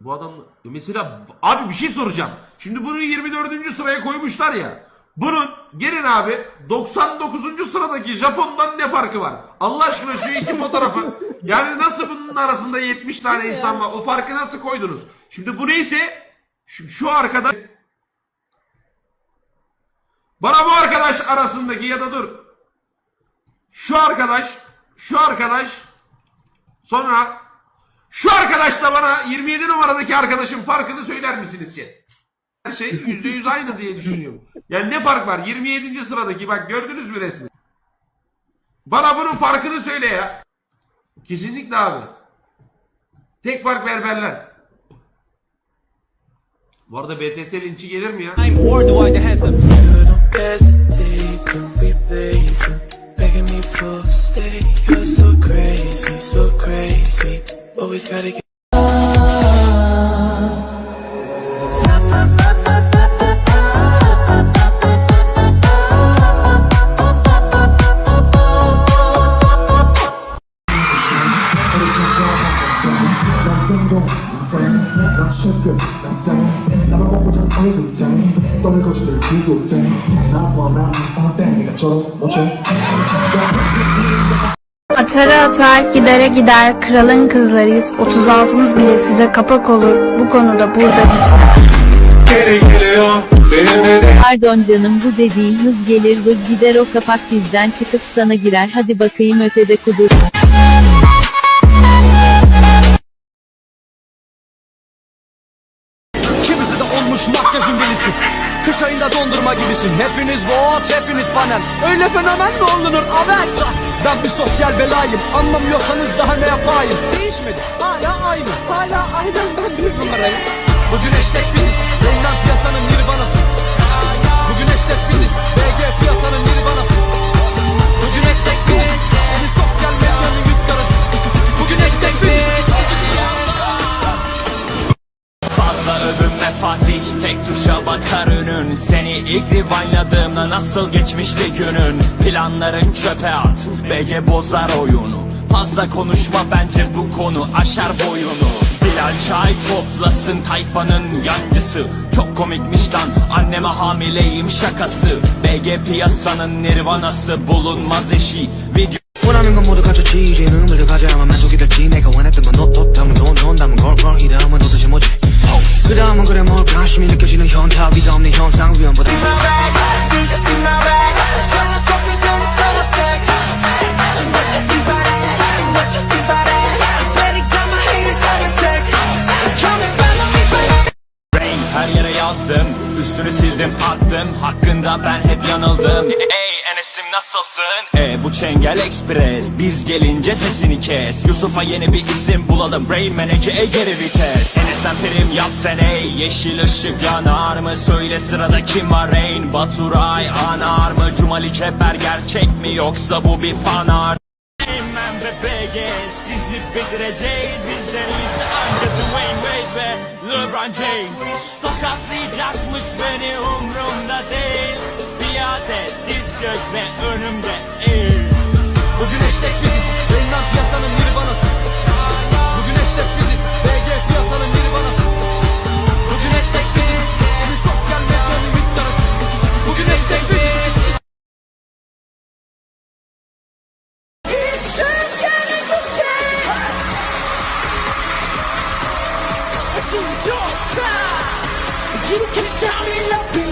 Bu adam mesela abi bir şey soracağım. Şimdi bunu 24. sıraya koymuşlar ya. Bunun gelin abi 99. sıradaki Japon'dan ne farkı var? Allah aşkına şu iki fotoğrafı yani nasıl bunun arasında 70 tane insan var? O farkı nasıl koydunuz? Şimdi bu neyse şu, şu arkadaş bana bu arkadaş arasındaki ya da dur. Şu arkadaş, şu arkadaş sonra şu arkadaşla bana 27 numaradaki arkadaşın farkını söyler misiniz chat? Her şey %100 aynı diye düşünüyorum. Yani ne fark var? 27. sıradaki bak gördünüz mü resmi? Bana bunun farkını söyle ya. Kesinlikle abi. Tek fark berberler. Bu arada BTS linçi gelir mi ya? Or do I the handsome? don't hesitate to 남자도 땡 남체크 남땡 나만 먹고자 얼굴 땡 떨거지들 두고 땡나 뻔한 어땡 네가 저런 너처럼 Atara atar, gidere gider, kralın kızlarıyız. 36'nız bile size kapak olur. Bu konuda burada biz. Pardon canım bu dediğin hız gelir vız gider o kapak bizden çıkıp sana girer hadi bakayım ötede kudur. Olmuş makyajın delisi. Kış ayında dondurma gibisin. Hepiniz bot, hepiniz panel. Öyle fenomen mi olunur? Evet. Ben bir sosyal belayım. Anlamıyorsanız daha ne yapayım? Değişmedi. Hala aynı. Hala aynen ben bir numarayım. Bu güneş tek biziz. Rengen piyasanın nirvanası. tek tuşa bakar önün Seni ilk revine'ladığımda nasıl geçmişti günün Planların çöpe at BG bozar oyunu Fazla konuşma bence bu konu aşar boyunu Bilal çay toplasın tayfanın yancısı Çok komikmiş lan anneme hamileyim şakası BG piyasanın nirvanası bulunmaz eşi Video 원하는 건 모두 갖췄지 이제 눈물도 가져야만 만족이 될지 내가 원했던 건 너너다면 넌넌 담은 걸걸 이 다음은 도 yazdım Üstünü sildim attım Hakkında ben hep yanıldım Ey Enes'im nasılsın? E bu Çengel Express Biz gelince sesini kes Yusuf'a yeni bir isim bulalım Rain Manece'e geri vites Enes'ten prim yap sen ey Yeşil ışık yanar mı? Söyle sırada kim var Rain Baturay anar mı? Cumali Çeper gerçek mi yoksa bu bir be BG Sizi bitireceğiz Bizleriz anca Dwayne Wade ve LeBron James. Tokatlayacakmış beni umrumda değil. Biat et diz çök önümde You can't die. You can tell me nothing.